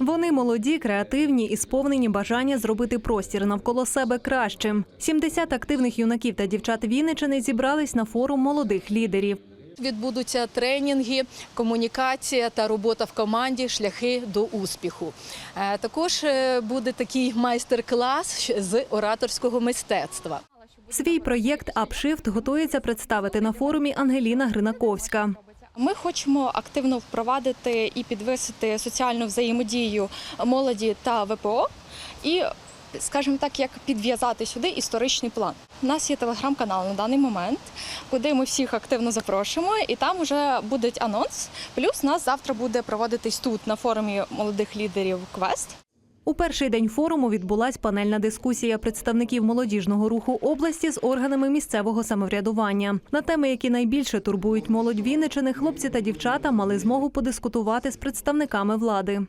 Вони молоді, креативні і сповнені бажання зробити простір навколо себе кращим. 70 активних юнаків та дівчат Вінничини зібрались на форум молодих лідерів. Відбудуться тренінги, комунікація та робота в команді, шляхи до успіху. Е, Також е, буде такий майстер-клас з ораторського мистецтва. Свій проєкт «Апшифт» готується представити на форумі Ангеліна Гринаковська. Ми хочемо активно впровадити і підвисити соціальну взаємодію молоді та ВПО і, скажімо так, як підв'язати сюди історичний план. У нас є телеграм-канал на даний момент, куди ми всіх активно запрошуємо, і там вже буде анонс. Плюс нас завтра буде проводитись тут на форумі молодих лідерів квест. У перший день форуму відбулась панельна дискусія представників молодіжного руху області з органами місцевого самоврядування. На теми, які найбільше турбують молодь Вінничини, хлопці та дівчата мали змогу подискутувати з представниками влади.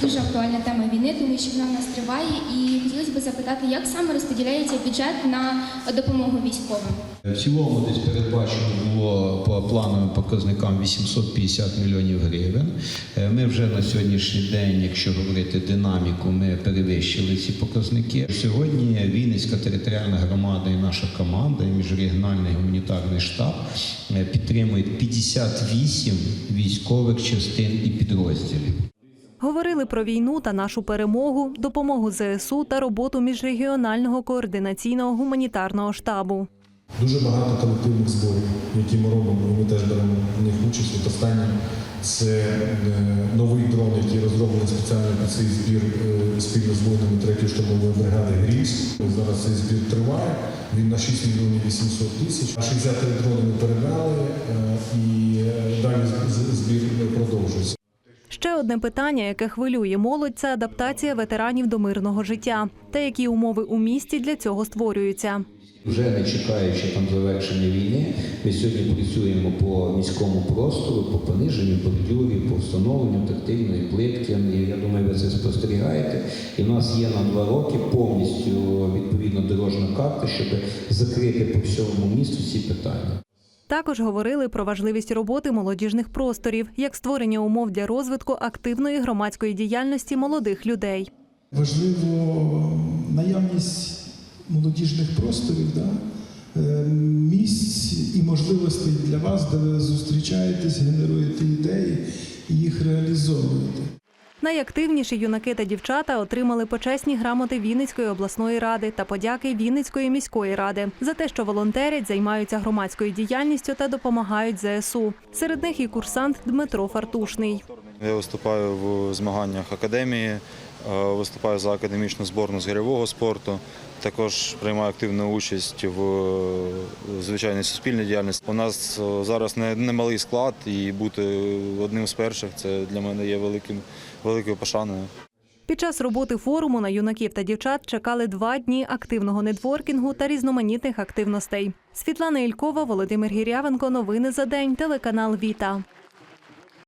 Дуже актуальна тема війни, тому що вона в нас триває, і хотілося б запитати, як саме розподіляється бюджет на допомогу військовим. В цілому десь передбачено було по плановим показникам 850 мільйонів гривень. Е, Ми вже на сьогоднішній день, якщо говорити динаміку, ми перевищили ці показники. Сьогодні Вінницька територіальна громада і наша команда, і міжрегіональний гуманітарний штаб е, підтримують 58 військових частин і підрозділів. Говорили про війну та нашу перемогу, допомогу ЗСУ та роботу міжрегіонального координаційного гуманітарного штабу. Дуже багато колективних зборів, які ми робимо, і ми теж беремо в них участь. От останнє це е, новий дрон, який розроблений спеціально під цей збір е, спільно з воїнами 3-ї штурмової бригади Грізь. Зараз цей збір триває. Він на 6 мільйонів 800 тисяч. 63 дрони ми передали е, і далі збір продовжується. Ще одне питання, яке хвилює молодь, це адаптація ветеранів до мирного життя та які умови у місті для цього створюються. Вже не чекаючи там завершення війни, ми сьогодні працюємо по міському простору, по пониженню бордюрів, по встановленню тактильної плитки. Я думаю, ви це спостерігаєте. І в нас є на два роки повністю відповідно дорожна карта, щоб закрити по всьому місту ці питання. Також говорили про важливість роботи молодіжних просторів, як створення умов для розвитку активної громадської діяльності молодих людей. Важливо наявність молодіжних просторів, да? е, місць і можливостей для вас, де ви зустрічаєтесь, генеруєте ідеї і їх реалізовуєте. Найактивніші юнаки та дівчата отримали почесні грамоти Вінницької обласної ради та подяки Вінницької міської ради за те, що волонтерять, займаються громадською діяльністю та допомагають ЗСУ. Серед них і курсант Дмитро Фартушний. Я виступаю в змаганнях академії, е, виступаю за академічну зборну з гирьового спорту. Також приймаю активну участь в е, звичайній суспільній діяльності. У нас е, зараз не- немалий склад, і бути одним з перших це для мене є великим, великою пошаною. Під час роботи форуму на юнаків та дівчат чекали два дні активного нетворкінгу та різноманітних активностей. Світлана Ількова, Володимир Гірявенко. Новини за день. Телеканал Віта.